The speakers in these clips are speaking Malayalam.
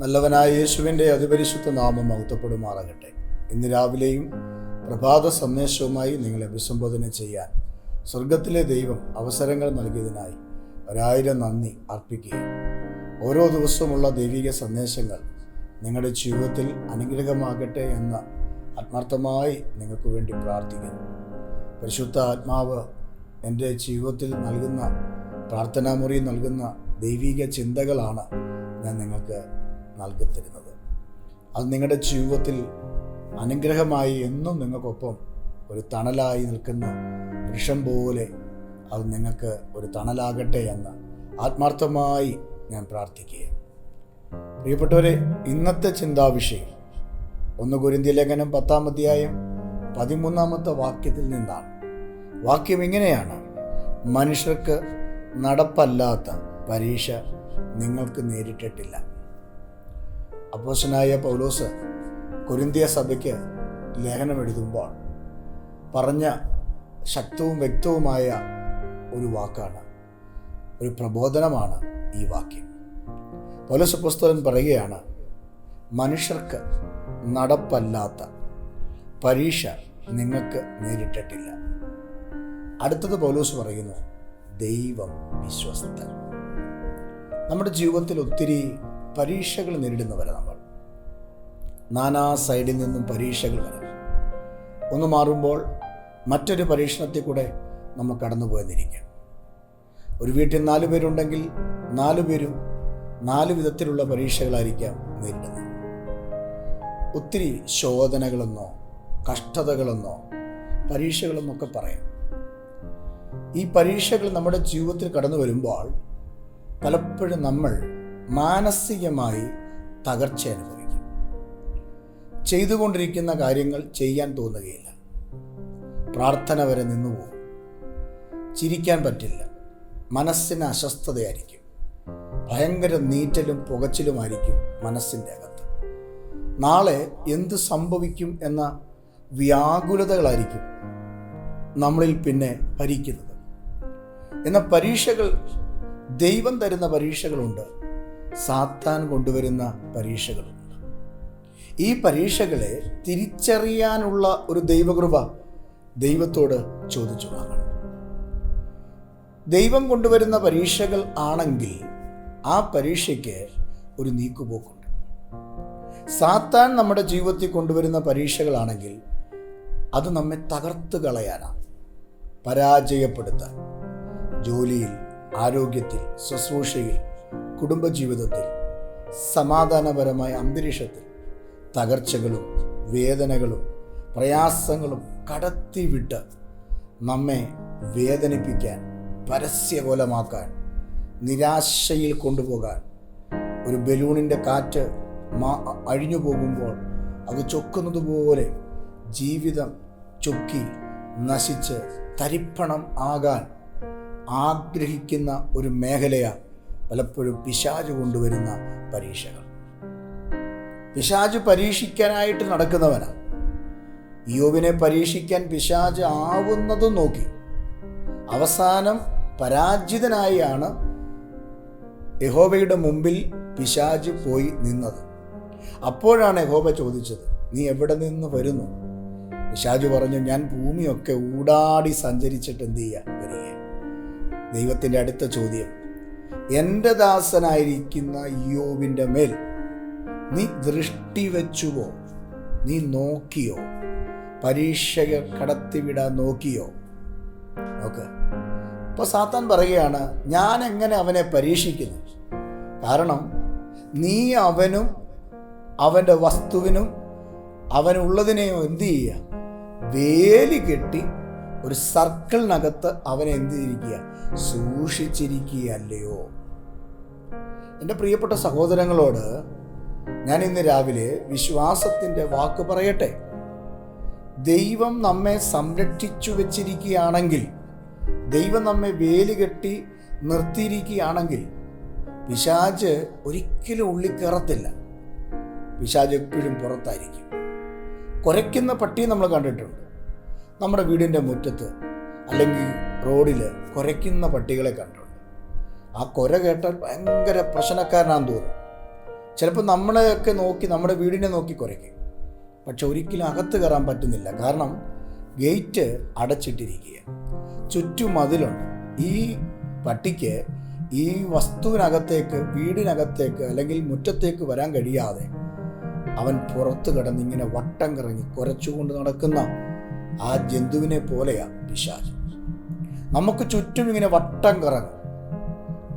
നല്ലവനായ യേശുവിന്റെ അതിപരിശുദ്ധ നാമം മഹത്വപ്പെടുമാറാകട്ടെ. ഇന്ന് രാവിലെയും പ്രഭാത സന്ദേശവുമായി നിങ്ങളെ അഭിസംബോധന ചെയ്യാൻ സ്വർഗത്തിലെ ദൈവം അവസരങ്ങൾ നൽകിയതിനായി ഒരായിരം നന്ദി അർപ്പിക്കുകയും ഓരോ ദിവസവുമുള്ള ദൈവിക സന്ദേശങ്ങൾ നിങ്ങളുടെ ജീവിതത്തിൽ അനുഗ്രഹമാകട്ടെ എന്ന് ആത്മാർത്ഥമായി നിങ്ങൾക്ക് വേണ്ടി പ്രാർത്ഥിക്കുന്നു. പരിശുദ്ധ ആത്മാവ് എന്റെ ജീവിതത്തിൽ നൽകുന്ന പ്രാർത്ഥനാമുറി നൽകുന്ന ദൈവിക ചിന്തകളാണ് ഞാൻ നിങ്ങൾക്ക് നൽകിത്തരുന്നത്. അത് നിങ്ങളുടെ ജീവിതത്തിൽ അനുഗ്രഹമായി എന്നും നിങ്ങൾക്കൊപ്പം ഒരു തണലായി നിൽക്കുന്ന വൃക്ഷം പോലെ അത് നിങ്ങൾക്ക് ഒരു തണലാകട്ടെ എന്ന് ആത്മാർത്ഥമായി ഞാൻ പ്രാർത്ഥിക്കുക പ്രിയപ്പെട്ടവരെ ഇന്നത്തെ ചിന്താവിഷയം ഒന്ന് കുരിന്തി ലേഖനം പത്താം അധ്യായം പതിമൂന്നാമത്തെ വാക്യത്തിൽ നിന്നാണ്. വാക്യം ഇങ്ങനെയാണ്. മനുഷ്യർക്ക് നടപ്പല്ലാത്ത പരീക്ഷ നിങ്ങൾക്ക് നേരിട്ടിട്ടില്ല. അപ്പോസനായ പൗലോസ് കൊരിന്തിയ സഭയ്ക്ക് ലേഖനം എഴുതുമ്പോൾ പറഞ്ഞ ശക്തവും വ്യക്തവുമായ ഒരു വാക്കാണ് ഒരു പ്രബോധനമാണ് ഈ വാക്യം. പൗലോസ് പുസ്തകൻ പറയുകയാണ് മനുഷ്യർക്ക് നടപ്പല്ലാത്ത പരീക്ഷ നിങ്ങൾക്ക് നേരിട്ടിട്ടില്ല. അടുത്തത് പൗലോസ് പറയുന്നു ദൈവം വിശ്വസ്തൻ. നമ്മുടെ ജീവിതത്തിൽ ഒത്തിരി പരീക്ഷകൾ നേരിടുന്നവരാണ് നമ്മൾ. നാനാ സൈഡിൽ നിന്നും പരീക്ഷകൾ വരാം ഒന്ന് മാറുമ്പോൾ മറ്റൊരു പരീക്ഷണത്തിൽ കൂടെ നമ്മൾ കടന്നു പോയെന്നിരിക്കാം. ഒരു വീട്ടിൽ നാല് പേരുണ്ടെങ്കിൽ നാലു പേരും നാല് വിധത്തിലുള്ള പരീക്ഷകളായിരിക്കാം നേരിടുന്നത്. ഒത്തിരി ശോധനകളെന്നോ കഷ്ടതകളെന്നോ പരീക്ഷകളെന്നൊക്കെ പറയാം. ഈ പരീക്ഷകൾ നമ്മുടെ ജീവിതത്തിൽ കടന്നു വരുമ്പോൾ പലപ്പോഴും നമ്മൾ മാനസികമായി തകർച്ച അനുഭവിക്കും ചെയ്തുകൊണ്ടിരിക്കുന്ന കാര്യങ്ങൾ ചെയ്യാൻ തോന്നുകയില്ല. പ്രാർത്ഥന വരെ നിന്നുപോകും ചിരിക്കാൻ പറ്റില്ല. മനസ്സിന് അസ്വസ്ഥതയായിരിക്കും. ഭയങ്കര നീറ്റലും പുകച്ചിലുമായിരിക്കും മനസ്സിന്റെ അകത്ത്. നാളെ എന്ത് സംഭവിക്കും എന്ന വ്യാകുലതകളായിരിക്കും നമ്മളിൽ പിന്നെ ഭരിക്കുന്നത്. എന്ന പരീക്ഷകൾ ദൈവം തരുന്ന പരീക്ഷകളുണ്ട്. സാത്താൻ കൊണ്ടുവരുന്ന പരീക്ഷകളുണ്ട് ഈ പരീക്ഷകളെ തിരിച്ചറിയാനുള്ള ഒരു ദൈവകൃപ ദൈവത്തോട് ചോദിച്ചു വാങ്ങണം. ദൈവം കൊണ്ടുവരുന്ന പരീക്ഷകൾ ആണെങ്കിൽ ആ പരീക്ഷയ്ക്ക് ഒരു നീക്കുപോക്കുണ്ട്. സാത്താൻ നമ്മുടെ ജീവിതത്തിൽ കൊണ്ടുവരുന്ന പരീക്ഷകളാണെങ്കിൽ അത് നമ്മെ തകർത്ത് കളയാനാണ് പരാജയപ്പെടുത്താൻ ജോലിയിൽ ആരോഗ്യത്തിൽ ശുശ്രൂഷയിൽ കുടുംബജീവിതത്തിൽ സമാധാനപരമായ അന്തരീക്ഷത്തിൽ തകർച്ചകളും വേദനകളും പ്രയാസങ്ങളും കടത്തിവിട്ട് നമ്മെ വേദനിപ്പിക്കാൻ പരസ്യകോലമാക്കാൻ നിരാശയിൽ കൊണ്ടുപോകാൻ ഒരു ബലൂണിന്റെ കാറ്റ് മാ അഴിഞ്ഞു പോകുമ്പോൾ അത് ചൊക്കുന്നത് പോലെ ജീവിതം ചൊക്കി നശിച്ച് തരിപ്പണം ആകാൻ ആഗ്രഹിക്കുന്ന ഒരു മേഖലയാണ് പലപ്പോഴും പിശാച് കൊണ്ടുവരുന്ന പരീക്ഷകൾ. പിശാജ് പരീക്ഷിക്കാനായിട്ട് നടക്കുന്നവനാണ് യോബിനെ പരീക്ഷിക്കാൻ പിശാജ് ആവുന്നതും നോക്കി. അവസാനം പരാജിതനായാണ് യഹോബയുടെ മുമ്പിൽ പിശാജ് പോയി നിന്നത്. അപ്പോഴാണ് യഹോബ ചോദിച്ചത് നീ എവിടെ നിന്ന് വരുന്നു? പിശാജ് പറഞ്ഞു ഞാൻ ഭൂമിയൊക്കെ ഊടാടി സഞ്ചരിച്ചിട്ട് എന്ത് ചെയ്യുക വരിക ദൈവത്തിന്റെ അടുത്ത ചോദ്യം എന്റെ ദാസനായിരിക്കുന്ന യോബിന്റെ മേൽ നീ ദൃഷ്ടി വെച്ചുവോ നീ നോക്കിയോ? പരീക്ഷകൾ കടത്തിവിടാൻ നോക്കിയോ? നോക്ക്. ഇപ്പോൾ സാത്താൻ പറയുകയാണ് ഞാൻ എങ്ങനെ അവനെ പരീക്ഷിക്കുന്നു? കാരണം നീ അവനും അവന്റെ വസ്തുവിനും അവനുള്ളതിനെയോ എന്ത് ചെയ്യുക? വേലി കെട്ടി ഒരു സർക്കിളിനകത്ത് അവനെ എന്ത് ചെയ്തിരിക്കുക? സൂക്ഷിച്ചിരിക്കുകയല്ലയോ? എന്റെ പ്രിയപ്പെട്ട സഹോദരങ്ങളോട് ഞാൻ ഇന്ന് രാവിലെ വിശ്വാസത്തിന്റെ വാക്ക് പറയട്ടെ? ദൈവം നമ്മെ സംരക്ഷിച്ചു വച്ചിരിക്കുകയാണെങ്കിൽ ദൈവം നമ്മെ വേലി കെട്ടി നിർത്തിയിരിക്കുകയാണെങ്കിൽ പിശാജ് ഒരിക്കലും ഉള്ളിൽ കയറത്തില്ല. പിശാജ് എപ്പോഴും പുറത്തായിരിക്കും. കുരയ്ക്കുന്ന പട്ടിയെ നമ്മൾ കണ്ടിട്ടുണ്ട്. നമ്മുടെ വീടിന്റെ മുറ്റത്ത് അല്ലെങ്കിൽ റോഡിൽ കുരയ്ക്കുന്ന പട്ടികളെ കണ്ടിട്ടുണ്ട്. ആ കുര കേട്ടാൽ ഭയങ്കര പ്രശ്നക്കാരനാന്ന് തോന്നും. ചിലപ്പോൾ നമ്മളെയൊക്കെ നോക്കി നമ്മുടെ വീടിനെ നോക്കി കുറയ്ക്കും. പക്ഷെ ഒരിക്കലും അകത്ത് കയറാൻ പറ്റുന്നില്ല. കാരണം ഗേറ്റ് അടച്ചിട്ടിരിക്കുക ചുറ്റും മതിലുണ്ട് ഈ പട്ടിക്ക് ഈ വസ്തുവിനകത്തേക്ക് വീടിനകത്തേക്ക് അല്ലെങ്കിൽ മുറ്റത്തേക്ക് വരാൻ കഴിയാതെ അവൻ പുറത്ത് കിടന്ന് ഇങ്ങനെ വട്ടം കറങ്ങി കുരച്ചുകൊണ്ട് നടക്കുന്ന ആ ജന്തുവിനെ പോലെയാ പിശാച്. നമുക്ക് ചുറ്റും ഇങ്ങനെ വട്ടം കറങ്ങും.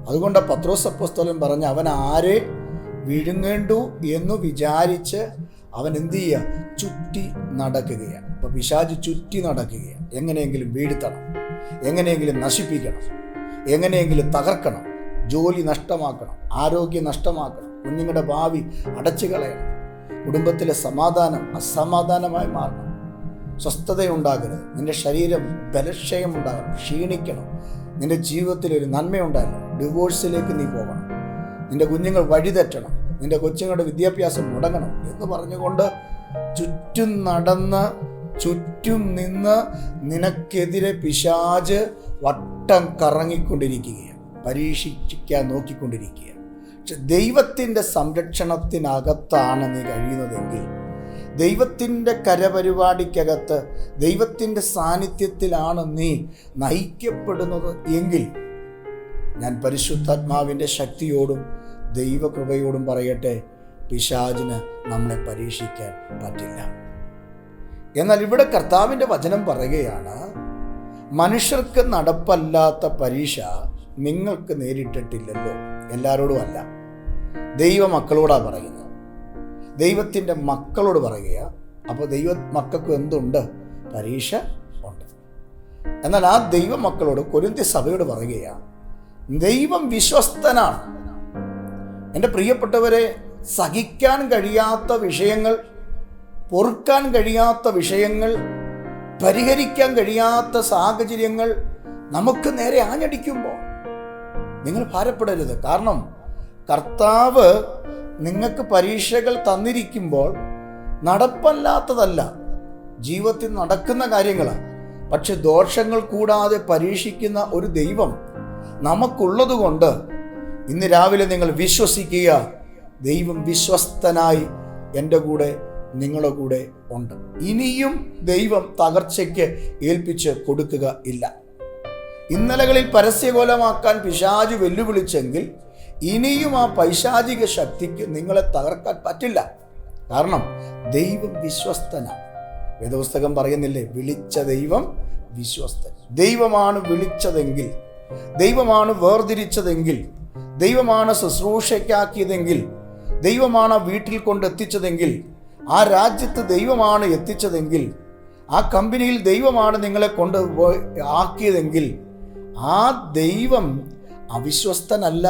അതുകൊണ്ട് പത്രോസ് അപ്പോസ്തലൻ പറഞ്ഞ അവൻ ആരെ വിഴുങ്ങേണ്ടു എന്ന് വിചാരിച്ച് അവൻ എന്ത് ചെയ്യുക? ചുറ്റി നടക്കുകയാണ്. അപ്പൊ പിശാജ് ചുറ്റി നടക്കുകയാണ്. എങ്ങനെയെങ്കിലും വീഴ്ത്തണം. എങ്ങനെയെങ്കിലും നശിപ്പിക്കണം. എങ്ങനെയെങ്കിലും തകർക്കണം. ജോലി നഷ്ടമാക്കണം. ആരോഗ്യം നഷ്ടമാക്കണം. കുഞ്ഞുങ്ങളുടെ ഭാവി അടച്ചു കളയണം. കുടുംബത്തിലെ സമാധാനം അസമാധാനമായി മാറണം. സ്വസ്ഥതയുണ്ടാകരുത്. നിന്റെ ശരീരം ബലക്ഷയം ഉണ്ടാകണം ക്ഷീണിക്കണം. നിന്റെ ജീവിതത്തിൽ ഒരു നന്മയുണ്ടാകണം. ഡിവോഴ്സിലേക്ക് നീ പോകണം. നിന്റെ കുഞ്ഞുങ്ങൾ വഴിതെറ്റണം. നിന്റെ കൊച്ചുങ്ങളുടെ വിദ്യാഭ്യാസം മുടങ്ങണം എന്ന് പറഞ്ഞുകൊണ്ട് ചുറ്റും നടന്ന് ചുറ്റും നിന്ന് നിനക്കെതിരെ പിശാജ് വട്ടം കറങ്ങിക്കൊണ്ടിരിക്കുകയാണ്. പരീക്ഷിക്കാൻ നോക്കിക്കൊണ്ടിരിക്കുകയാണ്. പക്ഷെ ദൈവത്തിന്റെ സംരക്ഷണത്തിനകത്താണ് നീ കഴിയുന്നതെങ്കിൽ ദൈവത്തിന്റെ കരപരിപാടിക്കകത്ത് ദൈവത്തിന്റെ സാന്നിധ്യത്തിലാണ് നീ നയിക്കപ്പെടുന്നത് എങ്കിൽ ഞാൻ പരിശുദ്ധാത്മാവിന്റെ ശക്തിയോടും ദൈവകൃപയോടും പറയട്ടെ പിശാചിന് നമ്മളെ പരീക്ഷിക്കാൻ പറ്റില്ല. എന്നാൽ ഇവിടെ കർത്താവിന്റെ വചനം പറയുകയാണ് മനുഷ്യർക്ക് നടപ്പല്ലാത്ത പരീക്ഷ നിങ്ങൾക്ക് നേരിട്ടിട്ടില്ലല്ലോ. എല്ലാവരോടും അല്ല. ദൈവ മക്കളോടാണ് പറയുന്നത്. ദൈവത്തിന്റെ മക്കളോട് പറയുക അപ്പോൾ ദൈവ മക്കൾക്ക് എന്തുണ്ട്? പരീക്ഷ ഉണ്ട്. എന്നാൽ ആ ദൈവ മക്കളോട് കൊരിന്തി സഭയോട് പറയുകയാണ് ദൈവം വിശ്വസ്തനാണ്. എന്റെ പ്രിയപ്പെട്ടവരെ സഹിക്കാൻ കഴിയാത്ത വിഷയങ്ങൾ പൊറുക്കാൻ കഴിയാത്ത വിഷയങ്ങൾ പരിഹരിക്കാൻ കഴിയാത്ത സാഹചര്യങ്ങൾ നമുക്ക് നേരെ ആഞ്ഞടിക്കുമ്പോൾ നിങ്ങൾ ഭാരപ്പെടരുത്. കാരണം കർത്താവ് നിങ്ങൾക്ക് പരീക്ഷകൾ തന്നിരിക്കുമ്പോൾ നടപ്പല്ലാത്തതല്ല. ജീവിതത്തിൽ നടക്കുന്ന കാര്യങ്ങളാണ്. പക്ഷെ ദോഷങ്ങൾ കൂടാതെ പരീക്ഷിക്കുന്ന ഒരു ദൈവം നമുക്കുള്ളതുകൊണ്ട് ഇന്ന് രാവിലെ നിങ്ങൾ വിശ്വസിക്കുക ദൈവം വിശ്വസ്തനായി എന്റെ കൂടെ നിങ്ങളുടെ കൂടെ ഉണ്ട്. ഇനിയും ദൈവം തകർച്ചയ്ക്ക് ഏൽപ്പിച്ച് കൊടുക്കുക ഇല്ല. ഇന്നലകളിൽ പരസ്യകോലമാക്കാൻ പിശാജ് വെല്ലുവിളിച്ചെങ്കിൽ ഇനിയും ആ പൈശാചിക ശക്തിക്ക് നിങ്ങളെ തകർക്കാൻ പറ്റില്ല. കാരണം ദൈവം വിശ്വസ്തനാണ് വേദപുസ്തകം പറയുന്നില്ലേ വിളിച്ച ദൈവം വിശ്വസ്തൻ. ദൈവമാണ് വിളിച്ചതെങ്കിൽ ദൈവമാണ് വേർതിരിച്ചതെങ്കിൽ ദൈവമാണ് ശുശ്രൂഷയ്ക്കാക്കിയതെങ്കിൽ ദൈവമാണ് വീട്ടിൽ കൊണ്ടെത്തിച്ചതെങ്കിൽ ആ രാജ്യത്ത് ദൈവമാണ് എത്തിച്ചതെങ്കിൽ ആ കമ്പനിയിൽ ദൈവമാണ് നിങ്ങളെ കൊണ്ട് ആക്കിയതെങ്കിൽ ആ ദൈവം അവിശ്വസ്തനല്ല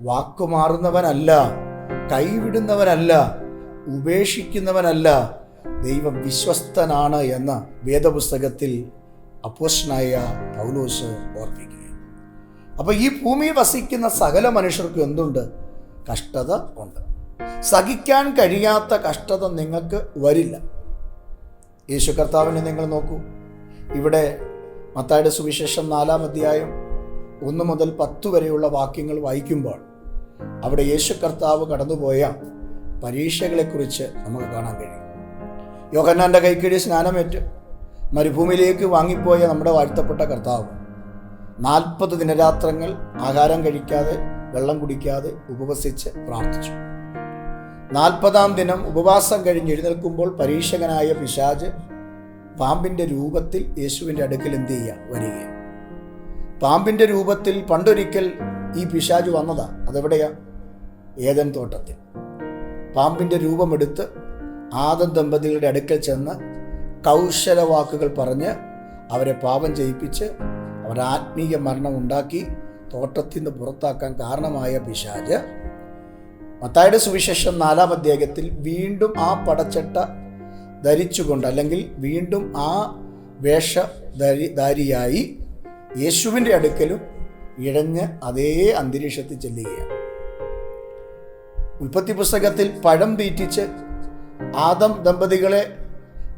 വാക്കുമാറുന്നവനല്ല കൈവിടുന്നവനല്ല ഉപേക്ഷിക്കുന്നവനല്ല ദൈവം വിശ്വസ്തനാണ് എന്ന് വേദപുസ്തകത്തിൽ അപ്പോഷനായ പൗലോസ് ഓർപ്പിക്കുക അപ്പോൾ ഈ ഭൂമിയിൽ വസിക്കുന്ന സകല മനുഷ്യർക്കും എന്തുണ്ട്? കഷ്ടത ഉണ്ട്. സഹിക്കാൻ കഴിയാത്ത കഷ്ടത നിങ്ങൾക്ക് വരില്ല. യേശു കർത്താവിനെ നിങ്ങൾ നോക്കൂ. ഇവിടെ മത്തായുടെ സുവിശേഷം നാലാം അധ്യായം ഒന്ന് മുതൽ പത്ത് വരെയുള്ള വാക്യങ്ങൾ വായിക്കുമ്പോൾ അവിടെ യേശു കർത്താവ് കടന്നുപോയ പരീക്ഷകളെക്കുറിച്ച് നമുക്ക് കാണാൻ കഴിയും. യോഹന്നാന്റെ കൈക്കീഴി സ്നാനമേറ്റ് മരുഭൂമിയിലേക്ക് വാങ്ങിപ്പോയ നമ്മുടെ വാഴ്ത്തപ്പെട്ട കർത്താവ് നാൽപ്പത് ദിനരാത്രങ്ങൾ ആഹാരം കഴിക്കാതെ വെള്ളം കുടിക്കാതെ ഉപവസിച്ച് പ്രാർത്ഥിച്ചു. നാൽപ്പതാം ദിനം ഉപവാസം കഴിഞ്ഞ് എഴുന്നേൽക്കുമ്പോൾ പരീക്ഷകനായ പിശാജ് പാമ്പിന്റെ രൂപത്തിൽ യേശുവിന്റെ അടുക്കൽ എന്ത് ചെയ്യുക? വരിക പാമ്പിന്റെ രൂപത്തിൽ പണ്ടൊരിക്കൽ ഈ പിശാജ് വന്നതാ. അതെവിടെയാ? ഏതൻ തോട്ടത്തിൽ. പാമ്പിന്റെ രൂപമെടുത്ത് ആദം ദമ്പതികളുടെ അടുക്കൽ ചെന്ന് കൗശല വാക്കുകൾ പറഞ്ഞ് അവരെ പാപം ചെയ്യിപ്പിച്ച് ആത്മീയ മരണം ഉണ്ടാക്കി തോട്ടത്തിൽ നിന്ന് പുറത്താക്കാൻ കാരണമായ പിശാജ് മത്തായുടെ സുവിശേഷം നാലാം അധ്യായത്തിൽ വീണ്ടും ആ പടച്ചട്ട ധരിച്ചുകൊണ്ട് അല്ലെങ്കിൽ വീണ്ടും ആ വേഷ ധാരിയായി യേശുവിന്റെ അടുക്കലും ഇഴഞ്ഞ് അതേ അന്തരീക്ഷത്തിൽ ചെല്ലുകയാണ്. ഉൽപ്പത്തി പുസ്തകത്തിൽ പഴം തീറ്റിച്ച് ആദം ദമ്പതികളെ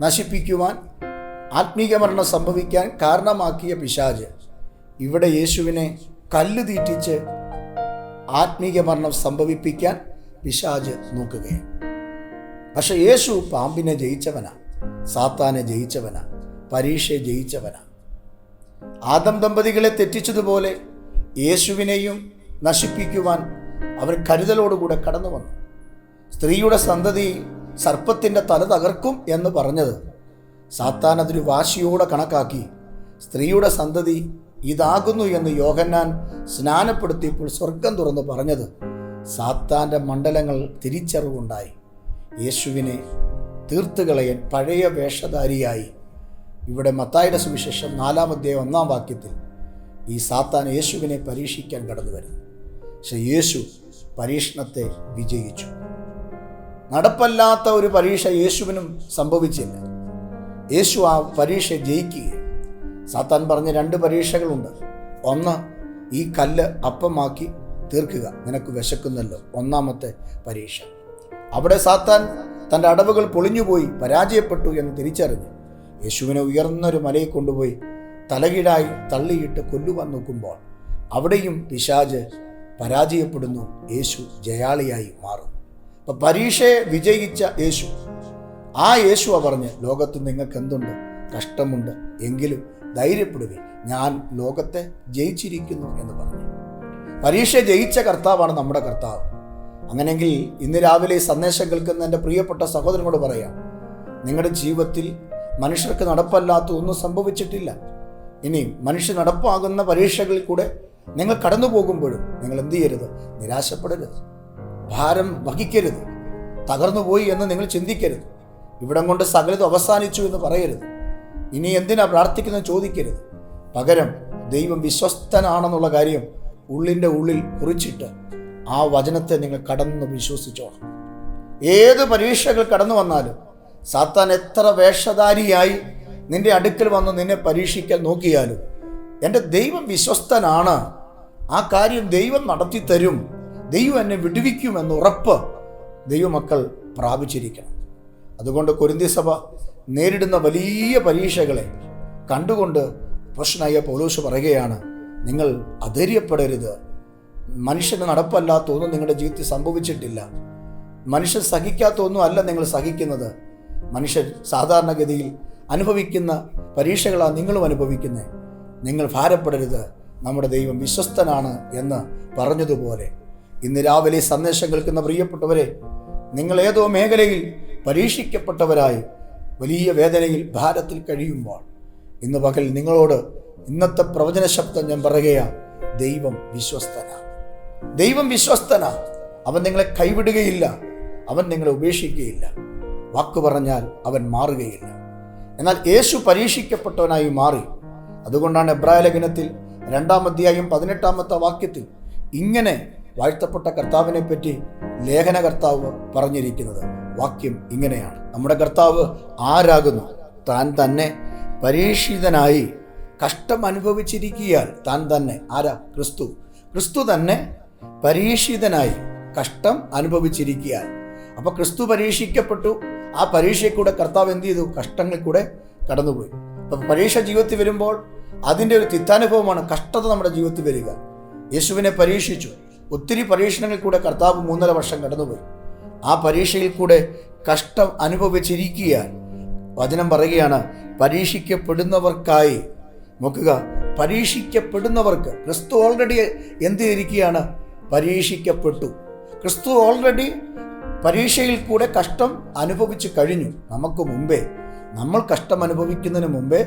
നശിപ്പിക്കുവാൻ ആത്മീയ മരണം സംഭവിക്കാൻ കാരണമാക്കിയ പിശാജ് ഇവിടെ യേശുവിനെ കല്ല് തീറ്റിച്ച് ആത്മീക മരണം സംഭവിപ്പിക്കാൻ പിശാജ് നോക്കുകയാണ്. പക്ഷെ യേശു പാമ്പിനെ ജയിച്ചവനാ സാത്താനെ ജയിച്ചവനാ പരീക്ഷയെ ജയിച്ചവനാ. ആദം ദമ്പതികളെ തെറ്റിച്ചതുപോലെ യേശുവിനെയും നശിപ്പിക്കുവാൻ അവർ കരുതലോടുകൂടെ കടന്നു വന്നു. സ്ത്രീയുടെ സന്തതി സർപ്പത്തിന്റെ തല തകർക്കും എന്ന് പറഞ്ഞത് സാത്താൻ അതൊരു വാശിയോടെ കണക്കാക്കി സ്ത്രീയുടെ സന്തതി ഇതാകുന്നു എന്ന് യോഹന്നാൻ സ്നാനപ്പെടുത്തിയപ്പോൾ സ്വർഗം തുറന്നു പറഞ്ഞത് സാത്താന്റെ മണ്ഡലങ്ങൾ തിരിച്ചറിവുണ്ടായി. യേശുവിനെ തീർത്തുകളയൻ പഴയ വേഷധാരിയായി. ഇവിടെ മത്തായുടെ സുവിശേഷം നാലാം അധ്യായം ഒന്നാം വാക്യത്തിൽ ഈ സാത്താൻ യേശുവിനെ പരീക്ഷിക്കാൻ കടന്നു വരുന്നു. പക്ഷെ യേശു പരീക്ഷണത്തെ വിജയിച്ചു. നടപ്പല്ലാത്ത ഒരു പരീക്ഷ യേശുവിനും സംഭവിച്ചില്ല. യേശു ആ പരീക്ഷ ജയിക്കുകയും സാത്താൻ പറഞ്ഞ രണ്ട് പരീക്ഷകളുണ്ട്. ഒന്ന് ഈ കല്ല് അപ്പമാക്കി തീർക്കുക. നിനക്ക് വിശക്കുന്നല്ലോ. ഒന്നാമത്തെ പരീക്ഷ. അവിടെ സാത്താൻ തന്റെ അടവുകൾ പൊളിഞ്ഞുപോയി പരാജയപ്പെട്ടു എന്ന് തിരിച്ചറിഞ്ഞ് യേശുവിനെ ഉയർന്നൊരു മലയിൽ കൊണ്ടുപോയി തലകീഴായി തള്ളിയിട്ട് കൊല്ലുവാൻ നോക്കുമ്പോൾ അവിടെയും പിശാജ് പരാജയപ്പെടുന്നു. യേശു ജയാളിയായി മാറും. അപ്പം പരീക്ഷയെ വിജയിച്ച യേശു. ആ യേശുവ പറഞ്ഞ് ലോകത്ത് നിങ്ങൾക്ക് എന്തുണ്ട്? കഷ്ടമുണ്ട്. എങ്കിലും ധൈര്യപ്പെടുവേ ഞാൻ ലോകത്തെ ജയിച്ചിരിക്കുന്നു എന്ന് പറഞ്ഞു. പരീക്ഷ ജയിച്ച കർത്താവാണ് നമ്മുടെ കർത്താവ്. അങ്ങനെയെങ്കിൽ ഇന്ന് രാവിലെ ഈ സന്ദേശം കേൾക്കുന്ന എന്റെ പ്രിയപ്പെട്ട സഹോദരനോട് പറയാം നിങ്ങളുടെ ജീവിതത്തിൽ മനുഷ്യർക്ക് നടപ്പല്ലാത്ത ഒന്നും സംഭവിച്ചിട്ടില്ല. ഇനി മനുഷ്യ നടപ്പാകുന്ന പരീക്ഷകളിൽ കൂടെ നിങ്ങൾ കടന്നു പോകുമ്പോഴും നിങ്ങൾ എന്ത് ചെയ്യരുത്? നിരാശപ്പെടരുത്. ഭാരം വഹിക്കരുത്. തകർന്നുപോയി എന്ന് നിങ്ങൾ ചിന്തിക്കരുത്. ഇവിടം കൊണ്ട് സകലത് അവസാനിച്ചു എന്ന് പറയരുത്. ഇനി എന്തിനാ പ്രാർത്ഥിക്കുന്നത്? ചോദിക്കരുത്. പകരം ദൈവം വിശ്വസ്തനാണെന്നുള്ള കാര്യം ഉള്ളിന്റെ ഉള്ളിൽ കുറിച്ചിട്ട് ആ വചനത്തെ നിങ്ങൾ കടന്ന് വിശ്വസിച്ചോണം. ഏത് പരീക്ഷകൾ കടന്നു വന്നാലും സാത്താൻ എത്ര വേഷധാരിയായി നിന്റെ അടുക്കൽ വന്ന് നിന്നെ പരീക്ഷിക്കാൻ നോക്കിയാലും എന്റെ ദൈവം വിശ്വസ്തനാണ്. ആ കാര്യം ദൈവം നടത്തി തരും ദൈവം എന്നെ വിടുവിക്കുമെന്ന് ഉറപ്പ് ദൈവമക്കൾ പ്രാപിച്ചിരിക്കണം. അതുകൊണ്ട് കുരുന്തി സഭ നേരിടുന്ന വലിയ പരീക്ഷകളെ കണ്ടുകൊണ്ട് പ്രശ്നമായ പൗലോസ് പറയുകയാണ് നിങ്ങൾ അധൈര്യപ്പെടരുത്. മനുഷ്യന് നടപ്പല്ലാത്ത ഒന്നും നിങ്ങളുടെ ജീവിതത്തിൽ സംഭവിച്ചിട്ടില്ല. മനുഷ്യൻ സഹിക്കാത്ത ഒന്നും അല്ല നിങ്ങൾ സഹിക്കുന്നത്. മനുഷ്യൻ സാധാരണഗതിയിൽ അനുഭവിക്കുന്ന പരീക്ഷകളാണ് നിങ്ങളും അനുഭവിക്കുന്നത് നിങ്ങൾ ഭാരപ്പെടരുത്. നമ്മുടെ ദൈവം വിശ്വസ്തനാണ് എന്ന് പറഞ്ഞതുപോലെ. ഇന്ന് രാവിലെ സന്ദേശം കേൾക്കുന്ന പ്രിയപ്പെട്ടവരെ നിങ്ങൾ ഏതോ മേഖലയിൽ പരീക്ഷിക്കപ്പെട്ടവരായി വലിയ വേദനയിൽ ഭാരത്തിൽ കഴിയുമ്പോൾ ഇന്ന് പകൽ നിങ്ങളോട് ഇന്നത്തെ പ്രവചന ശബ്ദം ഞാൻ പറയുകയാണ് ദൈവം വിശ്വസ്തനാണ് ദൈവം വിശ്വസ്തനാ. അവൻ നിങ്ങളെ കൈവിടുകയില്ല. അവൻ നിങ്ങളെ ഉപേക്ഷിക്കുകയില്ല. വാക്ക് പറഞ്ഞാൽ അവൻ മാറുകയില്ല. എന്നാൽ യേശു പരീക്ഷിക്കപ്പെട്ടവനായി മാറി. അതുകൊണ്ടാണ് എബ്രായ ലേഖനത്തിൽ രണ്ടാം അധ്യായം പതിനെട്ടാമത്തെ വാക്യത്തിൽ ഇങ്ങനെ വാഴ്ത്തപ്പെട്ട കർത്താവിനെ പറ്റി ലേഖനകർത്താവ് പറഞ്ഞിരിക്കുന്നത്. വാക്യം ഇങ്ങനെയാണ്. നമ്മുടെ കർത്താവ് ആരാകുന്നു? താൻ തന്നെ പരീക്ഷിതനായി കഷ്ടം അനുഭവിച്ചിരിക്കിയാൽ താൻ തന്നെ ആരാ? ക്രിസ്തു. ക്രിസ്തു തന്നെ പരീക്ഷിതനായി കഷ്ടം അനുഭവിച്ചിരിക്കിയാൽ അപ്പൊ ക്രിസ്തു പരീക്ഷിക്കപ്പെട്ടു. ആ പരീക്ഷയിൽ കർത്താവ് എന്ത് ചെയ്തു? കഷ്ടങ്ങളിൽ കൂടെ കടന്നുപോയി. അപ്പൊ പരീക്ഷ ജീവിതത്തിൽ വരുമ്പോൾ അതിന്റെ ഒരു തിത്താനുഭവമാണ് കഷ്ടത നമ്മുടെ ജീവിതത്തിൽ വരിക. യേശുവിനെ പരീക്ഷിച്ചു. ഒത്തിരി പരീക്ഷണങ്ങളിൽ കൂടെ കർത്താവ് മൂന്നര വർഷം കടന്നുപോയി. ആ പരീക്ഷയിൽ കൂടെ കഷ്ടം അനുഭവിച്ചിരിക്കുകയാൽ വചനം പറയുകയാണ് പരീക്ഷിക്കപ്പെടുന്നവർക്കായി. നോക്കുക പരീക്ഷിക്കപ്പെടുന്നവർക്ക്. ക്രിസ്തു ഓൾറെഡി എന്ത് ചെയ്തിരിക്കുകയാണ് പരീക്ഷിക്കപ്പെട്ടു. ക്രിസ്തു ഓൾറെഡി പരീക്ഷയിൽ കൂടെ കഷ്ടം അനുഭവിച്ചു കഴിഞ്ഞു. നമുക്ക് മുമ്പേ നമ്മൾ കഷ്ടം അനുഭവിക്കുന്നതിന് മുമ്പേ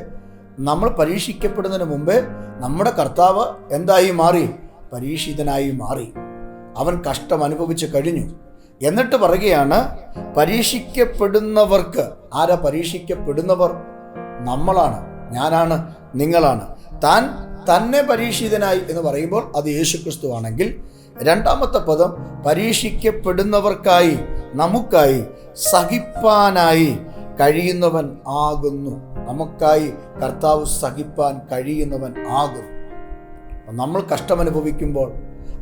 നമ്മൾ പരീക്ഷിക്കപ്പെടുന്നതിന് മുമ്പേ നമ്മുടെ കർത്താവ് എന്തായി മാറി? പരീക്ഷിതനായി മാറി. അവൻ കഷ്ടം അനുഭവിച്ചു കഴിഞ്ഞു. എന്നിട്ട് പറയുകയാണ് പരീക്ഷിക്കപ്പെടുന്നവർക്ക് ആരാ പരീക്ഷിക്കപ്പെടുന്നവർ? നമ്മളാണ് ഞാനാണ് നിങ്ങളാണ്. താൻ തന്നെ പരീക്ഷിതനായി എന്ന് പറയുമ്പോൾ അത് യേശുക്രിസ്തു ആണെങ്കിൽ രണ്ടാമത്തെ പദം പരീക്ഷിക്കപ്പെടുന്നവർക്കായി നമുക്കായി സഹിപ്പാനായി കഴിയുന്നവൻ ആകുന്നു. നമുക്കായി കർത്താവ് സഹിപ്പാൻ കഴിയുന്നവൻ അപ്പം നമ്മൾ കഷ്ടമനുഭവിക്കുമ്പോൾ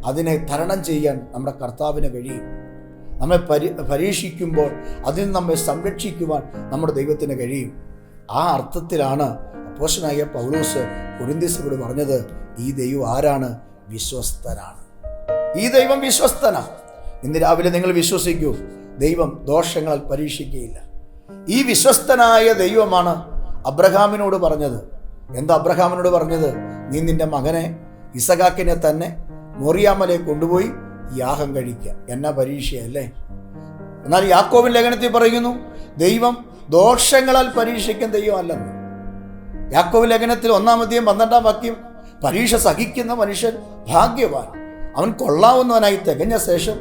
അതിനെ തരണം ചെയ്യാൻ നമ്മുടെ കർത്താവിന് കഴിയും. നമ്മെ പരി പരീക്ഷിക്കുമ്പോൾ അതിൽ നിന്ന് നമ്മെ സംരക്ഷിക്കുവാൻ നമ്മുടെ ദൈവത്തിന് കഴിയും. ആ അർത്ഥത്തിലാണ് അപ്പോഷനായ പൗലോസ് കുരിന്തിസോട് പറഞ്ഞത് ഈ ദൈവം ആരാണ്? വിശ്വസ്തനാണ്. ഈ ദൈവം വിശ്വസ്തനാണ് ഇന്ന് രാവിലെ നിങ്ങൾ വിശ്വസിക്കൂ ദൈവം ദോഷങ്ങളാൽ പരീക്ഷിക്കുകയില്ല. ഈ വിശ്വസ്തനായ ദൈവമാണ് അബ്രഹാമിനോട് പറഞ്ഞത്. എന്താ അബ്രഹാമിനോട് പറഞ്ഞത്? നീ നിന്റെ മകനെ ഇസഖാക്കിനെ തന്നെ മൊറിയാമലെ കൊണ്ടുപോയി യാഗം കഴിക്കുക. എന്നാ പരീക്ഷയല്ലേ? എന്നാൽ യാക്കോബിൻ ലേഖനത്തിൽ പറയുന്നു ദൈവം ദോഷങ്ങളാൽ പരീക്ഷിക്കുന്ന ദൈവമല്ലെന്ന്. യാക്കോബ് ലേഖനത്തിൽ ഒന്നാമത്തെയും പന്ത്രണ്ടാം വാക്യം പരീക്ഷ സഹിക്കുന്ന മനുഷ്യൻ ഭാഗ്യവാൻ. അവൻ കൊള്ളാവുന്നവനായി തികഞ്ഞ ശേഷം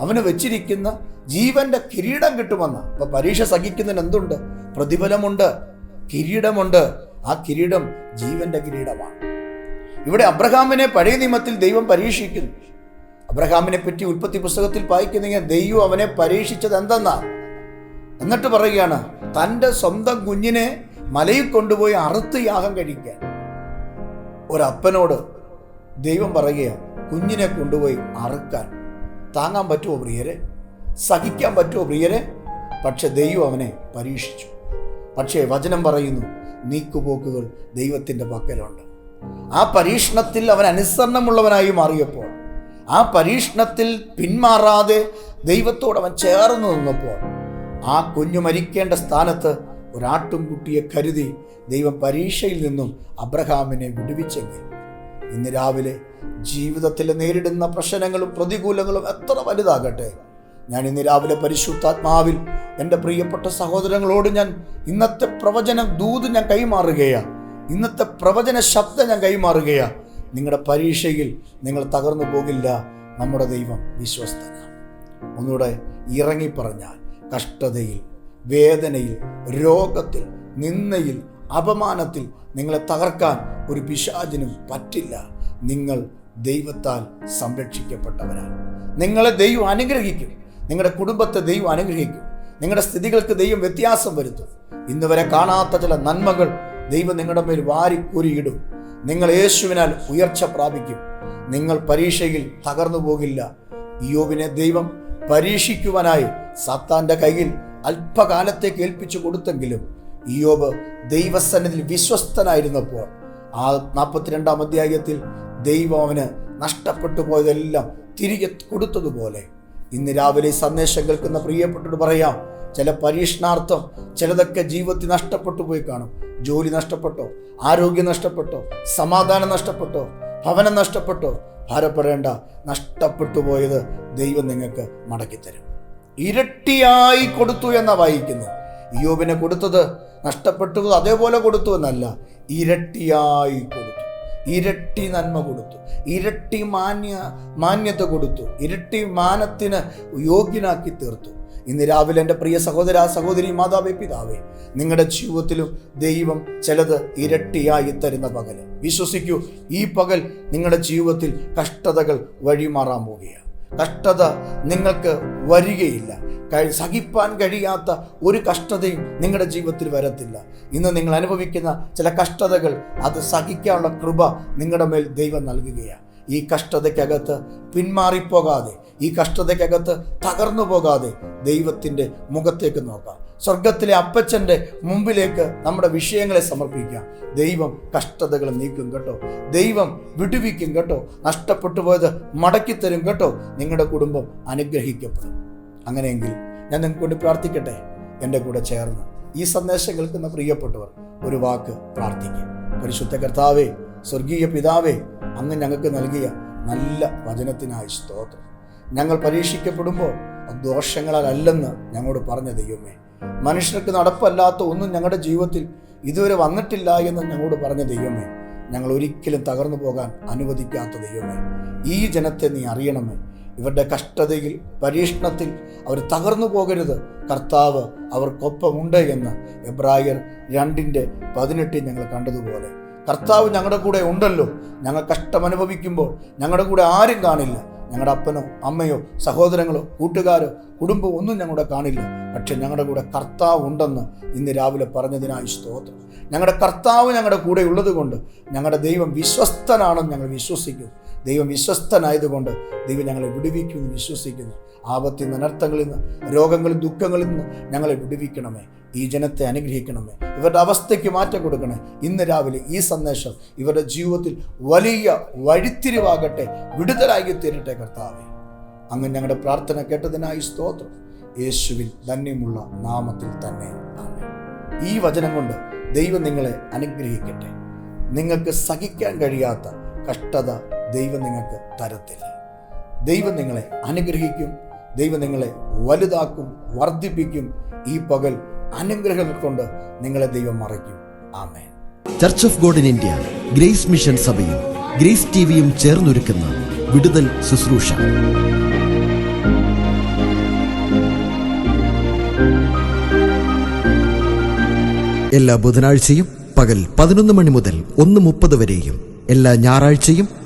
അവന് വെച്ചിരിക്കുന്ന ജീവന്റെ കിരീടം കിട്ടുമെന്ന. അപ്പൊ പരീക്ഷ സഹിക്കുന്നതിന് എന്തുണ്ട്? പ്രതിഫലമുണ്ട് കിരീടമുണ്ട്. ആ കിരീടം ജീവന്റെ കിരീടമാണ്. ഇവിടെ അബ്രഹാമിനെ പഴയ നിയമത്തിൽ ദൈവം പരീക്ഷിക്കുന്നു. അബ്രഹാമിനെ പറ്റി ഉൽപ്പത്തി പുസ്തകത്തിൽ വായിക്കുന്നെങ്കിൽ ദൈവം അവനെ പരീക്ഷിച്ചത് എന്തെന്നാ? എന്നിട്ട് പറയുകയാണ് തന്റെ സ്വന്തം കുഞ്ഞിനെ മലയിൽ കൊണ്ടുപോയി അറുത്ത് യാഗം കഴിക്കാൻ. ഒരപ്പനോട് ദൈവം പറയുകയാണ് കുഞ്ഞിനെ കൊണ്ടുപോയി അറുക്കാൻ. താങ്ങാൻ പറ്റുമോ പ്രിയരെ? സഹിക്കാൻ പറ്റുമോ പ്രിയരെ? പക്ഷെ ദൈവം അവനെ പരീക്ഷിച്ചു. പക്ഷേ വചനം പറയുന്നു നീക്കുപോക്കുകൾ ദൈവത്തിന്റെ പക്കലുണ്ട്. ആ പരീക്ഷണത്തിൽ അവൻ അനുസരണമുള്ളവനായി മാറിയപ്പോൾ ആ പരീക്ഷണത്തിൽ പിന്മാറാതെ ദൈവത്തോട് അവൻ ചേർന്ന് നിന്നപ്പോൾ ആ കുഞ്ഞു മരിക്കേണ്ട സ്ഥാനത്ത് ഒരാട്ടുംകുട്ടിയെ കരുതി ദൈവം പരീക്ഷയിൽ നിന്നും അബ്രഹാമിനെ വിടുവിച്ചെങ്കിൽ. ഇന്ന് രാവിലെ ജീവിതത്തിൽ നേരിടുന്ന പ്രശ്നങ്ങളും പ്രതികൂലങ്ങളും എത്ര വലുതാകട്ടെ. ഞാൻ ഇന്ന് രാവിലെ പരിശുദ്ധാത്മാവിൽ എന്റെ പ്രിയപ്പെട്ട സഹോദരങ്ങളോട് ഞാൻ ഇന്നത്തെ പ്രവചനം ദൂത് ഞാൻ കൈമാറുകയാണ് ഇന്നത്തെ പ്രവചന ശബ്ദം ഞാൻ കൈമാറുകയാണ് നിങ്ങളുടെ പരീക്ഷയിൽ നിങ്ങൾ തകർന്നു പോകില്ല നമ്മുടെ ദൈവം വിശ്വസ്തനാണ്. ഒന്നുകൂടെ ഇറങ്ങി പറഞ്ഞാൽ കഷ്ടതയിൽ വേദനയിൽ രോഗത്തിൽ നിന്നയിൽ അപമാനത്തിൽ നിങ്ങളെ തകർക്കാൻ ഒരു പിശാചിനും പറ്റില്ല. നിങ്ങൾ ദൈവത്താൽ സംരക്ഷിക്കപ്പെട്ടവരാണ്. നിങ്ങളെ ദൈവം അനുഗ്രഹിക്കും. നിങ്ങളുടെ കുടുംബത്തെ ദൈവം അനുഗ്രഹിക്കും. നിങ്ങളുടെ സ്ഥിതികൾക്ക് ദൈവം വ്യത്യാസം വരുത്തും. ഇന്നവരെ കാണാത്ത ചില നന്മകൾ ദൈവം നിങ്ങളുടെ മേൽ വാരി കൂരിയിടും നിങ്ങൾ യേശുവിനാൽ ഉയർച്ച പ്രാപിക്കും. നിങ്ങൾ പരീക്ഷയിൽ തകർന്നു പോകില്ല. യോബിനെ ദൈവം പരീക്ഷിക്കുവാനായി സത്താന്റെ കയ്യിൽ അല്പകാലത്തേക്ക് ഏൽപ്പിച്ചു കൊടുത്തെങ്കിലും ഇയോബ് ദൈവസന്നിധിയിൽ വിശ്വസ്തനായിരുന്നപ്പോൾ ആ നാൽപ്പത്തിരണ്ടാം അധ്യായത്തിൽ ദൈവം അവന് നഷ്ടപ്പെട്ടു പോയതെല്ലാം തിരികെ കൊടുത്തതുപോലെ. ഇന്ന് രാവിലെ സന്ദേശം കേൾക്കുന്ന പ്രിയപ്പെട്ടോട് പറയാം ചില പരീക്ഷണാർത്ഥം ചിലതൊക്കെ ജീവിതത്തിൽ നഷ്ടപ്പെട്ടു പോയി കാണും. ജോലി നഷ്ടപ്പെട്ടോ ആരോഗ്യം നഷ്ടപ്പെട്ടോ സമാധാനം നഷ്ടപ്പെട്ടോ ഭവനം നഷ്ടപ്പെട്ടോ ഭാരപ്പെടേണ്ട നഷ്ടപ്പെട്ടു പോയത് ദൈവം നിങ്ങൾക്ക് മടക്കിത്തരും ഇരട്ടിയായി കൊടുത്തു എന്ന വായിക്കുന്നു. യോബിനെ കൊടുത്തത് നഷ്ടപ്പെട്ടു അതേപോലെ കൊടുത്തു എന്നല്ല ഇരട്ടിയായി കൊടുത്തു. ഇരട്ടി നന്മ കൊടുത്തു. ഇരട്ടി മാന്യ മാന്യത കൊടുത്തു. ഇരട്ടി മാനത്തിന് യോഗ്യനാക്കി തീർത്തു. ഇന്ന് രാവിലെ എന്റെ പ്രിയ സഹോദര സഹോദരി മാതാവേ പിതാവേ നിങ്ങളുടെ ജീവിതത്തിലും ദൈവം ചിലത് ഇരട്ടിയായി തരുന്ന പകൽ വിശ്വസിക്കൂ ഈ പകൽ നിങ്ങളുടെ ജീവിതത്തിൽ കഷ്ടതകൾ വഴിമാറാൻ പോവുകയാണ്. കഷ്ടത നിങ്ങൾക്ക് വരികയില്ല. സഹിപ്പാൻ കഴിയാത്ത ഒരു കഷ്ടതയും നിങ്ങളുടെ ജീവിതത്തിൽ വരത്തില്ല. ഇന്ന് നിങ്ങൾ അനുഭവിക്കുന്ന ചില കഷ്ടതകൾ അത് സഹിക്കാനുള്ള കൃപ നിങ്ങളുടെ മേൽ ദൈവം നൽകുകയാണ്. ഈ കഷ്ടതയ്ക്കകത്ത് പിന്മാറിപ്പോകാതെ ഈ കഷ്ടതയ്ക്കകത്ത് തകർന്നു പോകാതെ ദൈവത്തിന്റെ മുഖത്തേക്ക് നോക്കാം സ്വർഗത്തിലെ അപ്പച്ചന്റെ മുമ്പിലേക്ക് നമ്മുടെ വിഷയങ്ങളെ സമർപ്പിക്കാം ദൈവം കഷ്ടതകൾ നീക്കും കേട്ടോ. ദൈവം വിടുവിക്കും കേട്ടോ. നഷ്ടപ്പെട്ടു പോയത് മടക്കിത്തരും കേട്ടോ. നിങ്ങളുടെ കുടുംബം അനുഗ്രഹിക്കപ്പെടും. അങ്ങനെയെങ്കിൽ ഞാൻ നിങ്ങൾക്ക് വേണ്ടി പ്രാർത്ഥിക്കട്ടെ. എന്റെ കൂടെ ചേർന്ന് ഈ സന്ദേശം കേൾക്കുന്ന പ്രിയപ്പെട്ടവർ ഒരു വാക്ക് പ്രാർത്ഥിക്കും പരിശുദ്ധ കർത്താവേ സ്വർഗീയ പിതാവേ അങ്ങ് ഞങ്ങൾക്ക് നൽകിയ നല്ല വചനത്തിനായി സ്തോത്രം. ഞങ്ങൾ പരീക്ഷിക്കപ്പെടുമ്പോൾ ദോഷങ്ങളല്ലെന്ന് ഞങ്ങളോട് പറഞ്ഞ ദൈവമേ. മനുഷ്യർക്ക് നടപ്പല്ലാത്ത ഒന്നും ഞങ്ങളുടെ ജീവിതത്തിൽ ഇതുവരെ വന്നിട്ടില്ല എന്ന് ഞങ്ങളോട് പറഞ്ഞ ദൈവമേ. ഞങ്ങൾ ഒരിക്കലും തകർന്നു പോകാൻ അനുവദിക്കാത്ത ദൈവമേ. ഈ ജനത്തെ നീ അറിയണമേ. ഇവരുടെ കഷ്ടതയിൽ പരീക്ഷണത്തിൽ അവർ തകർന്നു പോകരുത്. കർത്താവ് അവർക്കൊപ്പമുണ്ട് എന്ന് എബ്രായർ രണ്ടിന്റെ പതിനെട്ടിൽ ഞങ്ങൾ കണ്ടതുപോലെ. കർത്താവ് ഞങ്ങളുടെ കൂടെ ഉണ്ടല്ലോ. ഞങ്ങൾ കഷ്ടം അനുഭവിക്കുമ്പോൾ ഞങ്ങളുടെ കൂടെ ആരും കാണില്ല. ഞങ്ങളുടെ അപ്പനോ അമ്മയോ സഹോദരങ്ങളോ കൂട്ടുകാരോ കുടുംബമോ ഒന്നും ഞങ്ങളുടെ കാണില്ല. പക്ഷെ ഞങ്ങളുടെ കൂടെ കർത്താവ് ഉണ്ടെന്ന് ഇന്ന് രാവിലെ പറഞ്ഞതിനായി സ്തോത്രം. ഞങ്ങളുടെ കർത്താവ് ഞങ്ങളുടെ കൂടെ ഉള്ളത് കൊണ്ട് ഞങ്ങളുടെ ദൈവം വിശ്വസ്തനാണെന്ന് ഞങ്ങൾ വിശ്വസിക്കുന്നു. ദൈവം വിശ്വസ്തനായതുകൊണ്ട് ദൈവം ഞങ്ങളെ വിടുവിക്കുമെന്ന് വിശ്വസിക്കുന്നു. ആപത്തിൽ നിന്ന് അനർത്ഥങ്ങളിൽ നിന്ന് രോഗങ്ങളിൽ ദുഃഖങ്ങളിൽ നിന്ന് ഞങ്ങളെ വിടുവിക്കണമേ. ഈ ജനത്തെ അനുഗ്രഹിക്കണമേ. ഇവരുടെ അവസ്ഥയ്ക്ക് മാറ്റം കൊടുക്കണേ ഇന്ന് രാവിലെ ഈ സന്ദേശം ഇവരുടെ ജീവിതത്തിൽ വലിയ വഴിത്തിരിവാകട്ടെ. വിടുതലായി തീരട്ടെ കർത്താവേ. അങ്ങ് ഞങ്ങളുടെ പ്രാർത്ഥന കേട്ടതിനായി സ്തോത്രം. യേശുവിൽ ധന്യമുള്ള നാമത്തിൽ തന്നെ. ഈ വചനം കൊണ്ട് ദൈവം നിങ്ങളെ അനുഗ്രഹിക്കട്ടെ. നിങ്ങൾക്ക് സഹിക്കാൻ കഴിയാത്ത കഷ്ടത ദൈവം നിങ്ങൾക്ക് തരത്തില്ല. ദൈവം നിങ്ങളെ അനുഗ്രഹിക്കും. ദൈവം നിങ്ങളെ വലുതാക്കും വർദ്ധിപ്പിക്കും. ഈ പകൽ അനുഗ്രഹങ്ങൾ കൊണ്ട് നിങ്ങളെ ദൈവം മറയ്ക്കും. ആമേ church of God in India Grace Mission സഭയും ഗ്രേസ് ടിവിയും ചേർന്നൊരുക്കുന്ന വിടുതൽ ശുശ്രൂഷ. എല്ലാ ബുധനാഴ്ചയും പകൽ പതിനൊന്ന് മണി മുതൽ ഒന്ന് മുപ്പത് വരെയും എല്ലാ ഞായറാഴ്ചയും